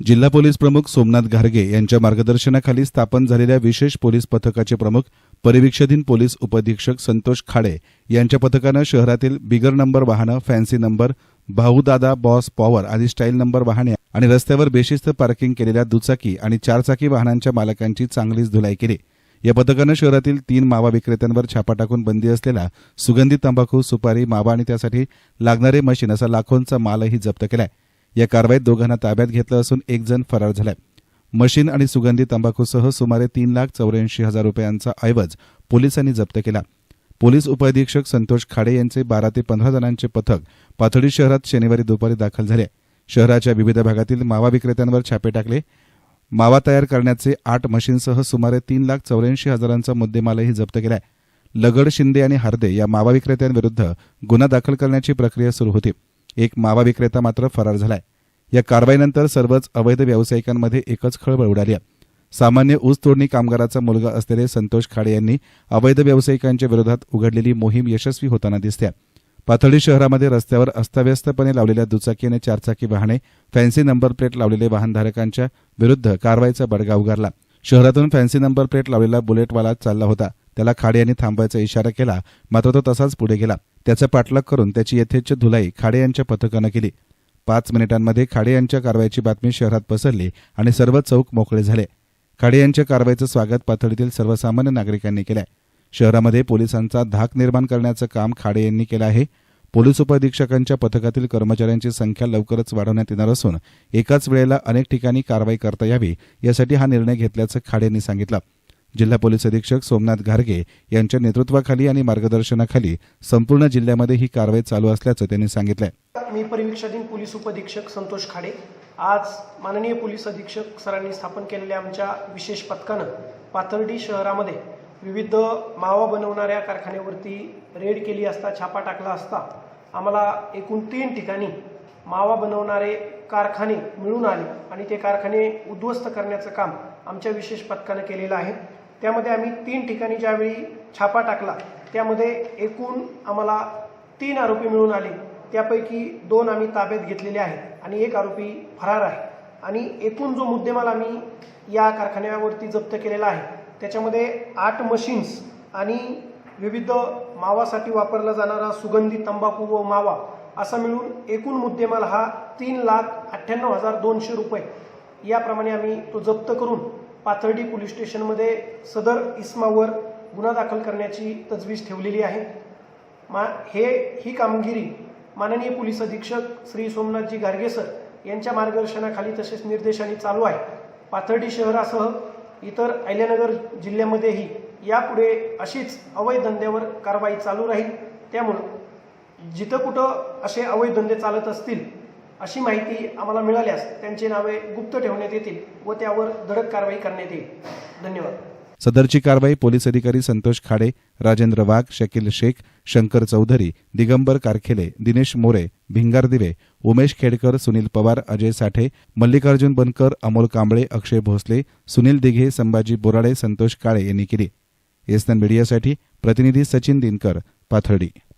जिल्हा पोलीस प्रमुख सोमनाथ घारगे यांच्या मार्गदर्शनाखाली स्थापन झालेल्या विशेष पोलीस पथकाचे प्रमुख परिवीक्षाधीन पोलीस उपअधीक्षक संतोष खाडे यांच्या पथकानं शहरातील बिगर नंबर वाहनं fancy number Bhaudada boss power आदी स्टाईल नंबर वाहने आणि रस्त्यावर बेशिस्त पार्किंग केलेल्या दुचाकी आणि चारचाकी वाहनांच्या मालकांची चांगलीच धुलाई केली. या पथकानं शहरातील तीन मावा विक्रेत्यांवर छापा टाकून बंदी असलेला सुगंधी तंबाखू सुपारी मावा आणि त्यासाठी लागणारे मशीन असा लाखोंचा मालही जप्त केलाय. या कारवाईत दोघांना ताब्यात घेतलं असून एक जण फरार झालाय. मशीन आणि सुगंधी तंबाखूसह सुमारे तीन लाख चौऱ्याऐंशी हजार रुपयांचा ऐवज पोलिसांनी जप्त केला. पोलीस उपअधीक्षक संतोष खाडे यांचे बारा ते पंधरा जणांचे पथक पाथडी शहरात शनिवारी दुपारी दाखल झाले. शहराच्या विविध भागातील मावा विक्रेत्यांवर छापे टाकले. मावा तयार करण्याचे आठ मशीनसह सुमारे तीन लाख चौऱ्याऐंशी हजारांचा मुद्देमालही जप्त केलाय. लगड शिंदे आणि हार्दे या मावा विक्रेत्यांविरुद्ध गुन्हा दाखल करण्याची प्रक्रिया सुरू होती. एक मावा विक्रेता मात्र फरार झालाय. या कारवाईनंतर सर्वच अवैध व्यावसायिकांमध्ये एकच खळबळ उडाली आहे. सामान्य ऊस तोडणी कामगाराचा मुलगा असलेले संतोष खाडे यांनी अवैध व्यावसायिकांच्या विरोधात उघडलेली मोहीम यशस्वी होताना दिसते. पाथर्डी शहरामध्ये रस्त्यावर अस्ताव्यस्तपणे लावलेल्या दुचाकी आणि चारचाकी वाहने फॅन्सी नंबर प्लेट लावलेले वाहनधारकांच्या विरुद्ध कारवाईचा बडगा उगारला. शहरातून फॅन्सी नंबर प्लेट लावलेला बुलेटवाला चालला होता. त्याला खाडे यांनी थांबायचा इशारा केला. मात्र तो तसाच पुढे गेला. त्याचा पाठलाग करून त्याची यथेच्छ धुलाई खाडे यांच्या पथकानं केली. पाच मिनिटांमध्ये खाडे यांच्या कारवाईची बातमी शहरात पसरली आणि सर्व चौक मोकळे झाले. खाडे यांच्या कारवाईचं स्वागत पातळीतील सर्वसामान्य नागरिकांनी केलंय. शहरामध्ये पोलिसांचा धाक निर्माण करण्याचं काम खाडे यांनी केलं आहे. पोलीस उपअधीक्षकांच्या पथकातील कर्मचाऱ्यांची संख्या लवकरच वाढवण्यात येणार असून एकाच वेळेला अनेक ठिकाणी कारवाई करता यावी यासाठी हा निर्णय घेतल्याचं खाडे यांनी सांगितलं. जिल्हा पोलीस अधीक्षक सोमनाथ घारगे यांच्या नेतृत्वाखाली आणि मार्गदर्शनाखाली संपूर्ण जिल्ह्यामध्ये ही कारवाई चालू असल्याचं त्यांनी सांगितलंय. मी परिवीक्षाधीन पोलीस उपअधीक्षक संतोष खाडे आज माननीय पोलीस अधीक्षक सरांनी स्थापन केलेल्या आमच्या विशेष पथकानं पाथर्डी शहरामध्ये विविध मावा बनवणाऱ्या कारखान्यावरती रेड केली असता छापा टाकला असता आम्हाला एकूण तीन ठिकाणी मावा बनवणारे कारखाने मिळून आले आणि ते कारखाने उद्ध्वस्त करण्याचं काम आमच्या विशेष पथकानं केलेलं आहे. त्यामध्ये आम्ही तीन ठिकाणी ज्यावेळी छापा टाकला त्यामध्ये एकूण आम्हाला तीन आरोपी मिळून आले. त्यापैकी दोन आम्ही ताब्यात घेतलेले आहेत आणि एक आरोपी फरार आहे. आणि एकूण जो मुद्देमाल आम्ही या कारखान्यावरती जप्त केलेला आहे त्याच्यामध्ये आठ मशीन्स आणि विविध मावासाठी वापरला जाणारा सुगंधी तंबाखू व मावा असा मिळून एकूण मुद्देमाल हा तीन लाख अठ्ठ्याण्णव हजार दोनशे रुपये. याप्रमाणे आम्ही तो जप्त करून पाथर्डी पोलीस स्टेशनमध्ये सदर इस्मावर गुन्हा दाखल करण्याची तजवीज ठेवलेली आहे. मा हे ही कामगिरी माननीय पोलीस अधीक्षक श्री सोमनाथजी गार्गे सर यांच्या मार्गदर्शनाखाली तसेच निर्देशांनी चालू आहे. पाथर्डी शहरासह इतर अहिल्यानगर जिल्ह्यामध्येही यापुढे अशीच अवैध धंद्यावर कारवाई चालू राहील. त्यामुळं जिथं कुठं असे अवैध धंदे चालत असतील अशी माहिती आम्हाला मिळाल्यास त्यांची नावे गुप्त ठेवण्यात येतील व त्यावर धडक कारवाई करण्यात येईल. धन्यवाद. सदरची कारवाई पोलीस अधिकारी संतोष खाडे राजेंद्र वाघ शकील शेख शंकर चौधरी दिगंबर कारखेले दिनेश मोरे भिंगार दिवे उमेश खेडकर सुनील पवार अजय साठे मल्लिकार्जुन बनकर अमोल कांबळे अक्षय भोसले सुनील दिघे संभाजी बोराडे संतोष काळे यांनी केली. एसनन मीडियासाठी प्रतिनिधी सचिन दिनकर पाथर्डी.